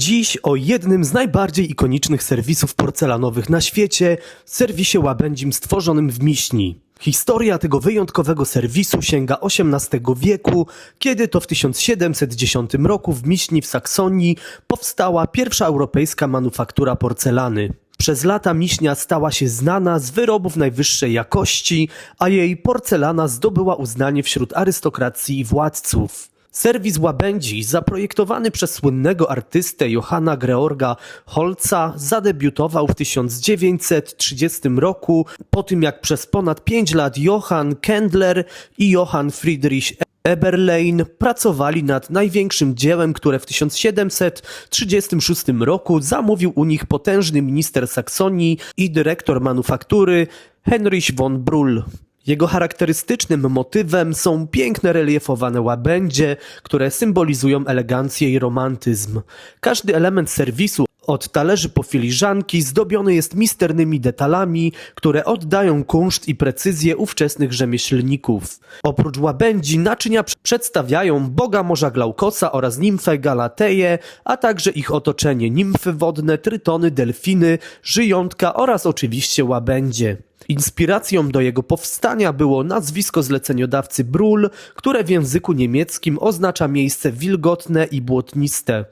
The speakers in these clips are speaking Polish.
Dziś o jednym z najbardziej ikonicznych serwisów porcelanowych na świecie, serwisie łabędzim stworzonym w Miśni. Historia tego wyjątkowego serwisu sięga XVIII wieku, kiedy to w 1710 roku w Miśni w Saksonii powstała pierwsza europejska manufaktura porcelany. Przez lata Miśnia stała się znana z wyrobów najwyższej jakości, a jej porcelana zdobyła uznanie wśród arystokracji i władców. Serwis łabędzi, zaprojektowany przez słynnego artystę Johanna Georga Holca, zadebiutował w 1930 roku, po tym jak przez ponad 5 lat Johann Kendler i Johann Friedrich Eberlein pracowali nad największym dziełem, które w 1736 roku zamówił u nich potężny minister Saksonii i dyrektor manufaktury Heinrich von Brull. Jego charakterystycznym motywem są piękne reliefowane łabędzie, które symbolizują elegancję i romantyzm. Każdy element serwisu, od talerzy po filiżanki, zdobiony jest misternymi detalami, które oddają kunszt i precyzję ówczesnych rzemieślników. Oprócz łabędzi naczynia pr- przedstawiają boga morza Glaukosa oraz nimfę Galateję, a także ich otoczenie nimfy wodne, trytony, delfiny, żyjątka oraz oczywiście łabędzie. Inspiracją do jego powstania było nazwisko zleceniodawcy Brul, które w języku niemieckim oznacza miejsce wilgotne i błotniste.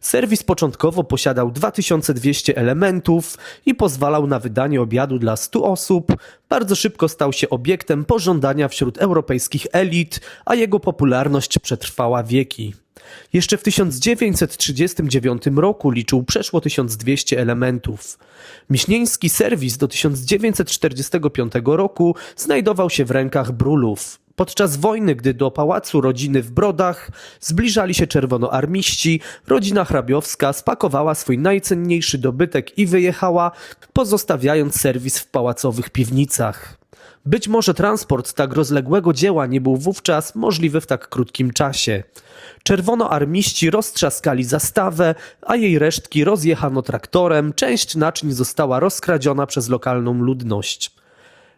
Serwis początkowo posiadał 2200 elementów i pozwalał na wydanie obiadu dla 100 osób. Bardzo szybko stał się obiektem pożądania wśród europejskich elit, a jego popularność przetrwała wieki. Jeszcze w 1939 roku liczył przeszło 1200 elementów. Miśnieński serwis do 1945 roku znajdował się w rękach Brulów. Podczas wojny, gdy do pałacu rodziny w Brodach zbliżali się czerwonoarmiści, rodzina hrabiowska spakowała swój najcenniejszy dobytek i wyjechała, pozostawiając serwis w pałacowych piwnicach. Być może transport tak rozległego dzieła nie był wówczas możliwy w tak krótkim czasie. Czerwonoarmiści roztrzaskali zastawę, a jej resztki rozjechano traktorem, część naczyń została rozkradziona przez lokalną ludność.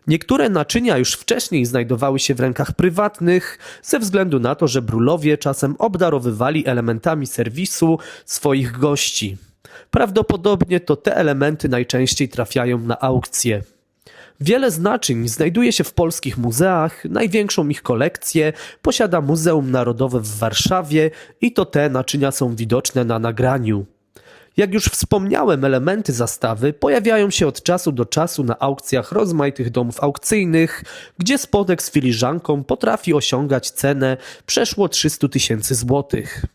Niektóre naczynia już wcześniej znajdowały się w rękach prywatnych, ze względu na to, że brólowie czasem obdarowywali elementami serwisu swoich gości. Prawdopodobnie to te elementy najczęściej trafiają na aukcje. Wiele znaczeń znajduje się w polskich muzeach. Największą ich kolekcję posiada Muzeum Narodowe w Warszawie i to te naczynia są widoczne na nagraniu. Jak już wspomniałem, elementy zastawy pojawiają się od czasu do czasu na aukcjach rozmaitych domów aukcyjnych, gdzie spodek z filiżanką potrafi osiągać cenę przeszło 300 tysięcy złotych.